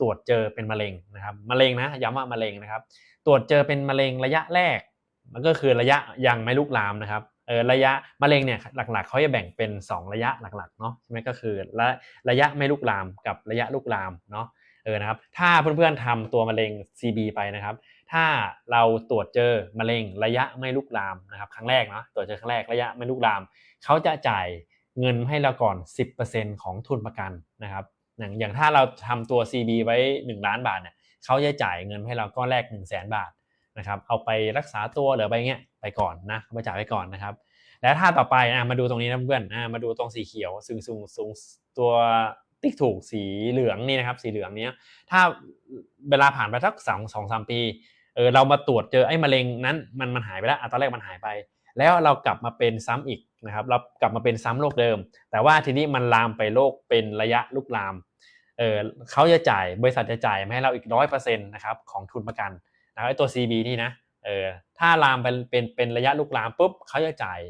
ตรวจเจอเป็นมะเร็งนะครับมะเร็งนะย้ำว่ามะเร็งนะครับ ตรวจเจอเป็นมะเร็งระยะแรก มันก็คือระยะยังไม่ลุกลามนะครับเออระยะมะเร็งเนี่ยหลักๆเขาจะแบ่งเป็น 2 ระยะหลักๆเนาะใช่ไหมก็คือระระยะไม่ลุกลามกับระยะลุกลามเนาะเออนะครับถ้าเพื่อนๆทำตัวมะเร็ง CB ไปนะครับ ถ้าเราตรวจเจอมะเร็งระยะไม่ลุกลามนะครับครั้งแรกเนาะตรวจเจอครั้งแรกระยะไม่ลุกลามเขาจะจ่ายเงินให้เราก่อน 10%ของทุนประกันนะครับ อย่างอย่างถ้าเราทำตัว CB ไว้ 1 ล้านบาทเนี่ยเขาจะจ่ายเงินให้เราก้อนแรก 1 0 0 0 0แบาทนะครับเอาไปรักษาตัวหรือไปเงี้ยไปก่อนนะไปจ่ายไปก่อนนะครับ แล้วถ้าต่อไปอะมาดูตรงนี้นะเพื่อนอะมาดูตรงสีเขียวสูงสูงสูงตัวติ๊กถูกสีเหลืองนี่นะครับ สีเหลืองเนี้ยถ้าเวลาผ่านไปสักสองสองสามปีเออเรามาตรวจเจอไอ้มะเร็งนั้นมันมันหายไปแล้วอะตอนแรกมันหายไป แล้วเรากลับมาเป็นซ้ำอีกนะครับ เรากลับมาเป็นซ้ำโรคเดิม แต่ว่าทีนี้มันลามไปโรคเป็นระยะลุกลามเออเขาจะจ่ายบริษัทจะจ่ายมาให้เราอีกร้อยเปอร์เซ็นต์นะครับของทุนประกันนะครับไอตัว CB นี่นะเออถ้าลามไปเป็นเป็นระยะลุกลามปุ๊บเขาจะจ่าย